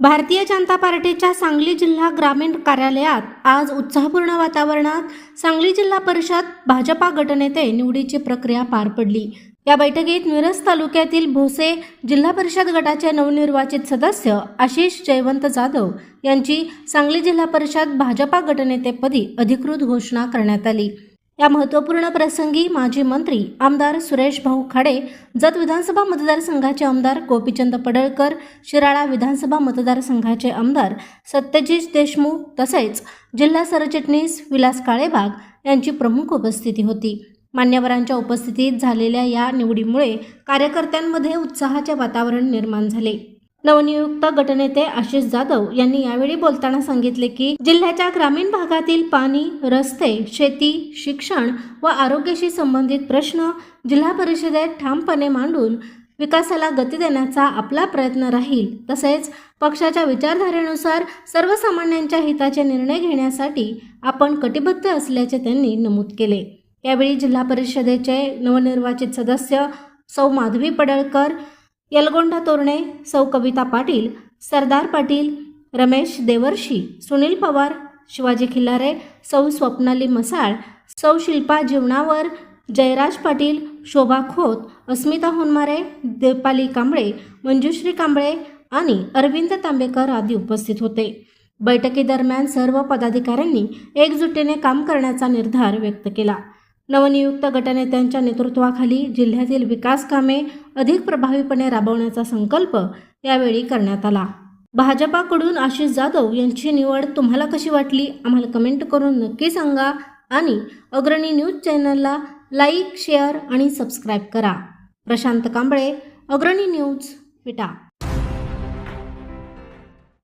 भारतीय जनता पार्टीच्या सांगली जिल्हा ग्रामीण कार्यालयात आज उत्साहपूर्ण वातावरणात सांगली जिल्हा परिषद भाजपा गटनेते निवडीची प्रक्रिया पार पडली. या बैठकीत मिरज तालुक्यातील भोसे जिल्हा परिषद गटाचे नवनिर्वाचित सदस्य आशिष जयवंत जाधव यांची सांगली जिल्हा परिषद भाजपा गटनेतेपदी अधिकृत घोषणा करण्यात आली. या महत्त्वपूर्ण प्रसंगी माजी मंत्री आमदार सुरेश भाऊ खाडे जत विधानसभा मतदारसंघाचे आमदार गोपीचंद पडळकर शिराळा विधानसभा मतदारसंघाचे आमदार सत्यजित देशमुख तसेच जिल्हा सरचिटणीस विलास काळेबाग यांची प्रमुख उपस्थिती होती. मान्यवरांच्या उपस्थितीत झालेल्या या निवडीमुळे कार्यकर्त्यांमध्ये उत्साहाचे वातावरण निर्माण झाले. नवनियुक्त गटनेते आशिष जाधव यांनी यावेळी बोलताना सांगितले की जिल्ह्याच्या ग्रामीण भागातील पाणी रस्ते शेती शिक्षण व आरोग्याशी संबंधित प्रश्न जिल्हा परिषदेत ठामपणे मांडून विकासाला गती देण्याचा आपला प्रयत्न राहील. तसेच पक्षाच्या विचारधारेनुसार सर्वसामान्यांच्या हिताचे निर्णय घेण्यासाठी आपण कटिबद्ध असल्याचे त्यांनी नमूद केले. यावेळी जिल्हा परिषदेचे नवनिर्वाचित सदस्य सौ माधवी पडळकर यलगोंडा तोरणे सौ कविता पाटील सरदार पाटील रमेश देवर्षी सुनील पवार शिवाजी खिल्लारे सौ स्वप्नाली मसाळ सौ शिल्पा जीवनावर जयराज पाटील शोभा खोत अस्मिता होनमारे देपाली कांबळे मंजुश्री कांबळे आणि अरविंद तांबेकर आदी उपस्थित होते. बैठकीदरम्यान सर्व पदाधिकाऱ्यांनी एकजुटीने काम करण्याचा निर्धार व्यक्त केला. नवनियुक्त गटनेत्यांच्या नेतृत्वाखाली जिल्ह्यातील विकास कामे अधिक प्रभावीपणे राबवण्याचा संकल्प यावेळी करण्यात आला. भाजपाकडून आशिष जाधव यांची निवड तुम्हाला कशी वाटली? आम्हाला कमेंट करून नक्की सांगा आणि अग्रणी न्यूज चॅनलला लाईक शेअर आणि सबस्क्राईब करा. प्रशांत कांबळे अग्रणी न्यूज विटा.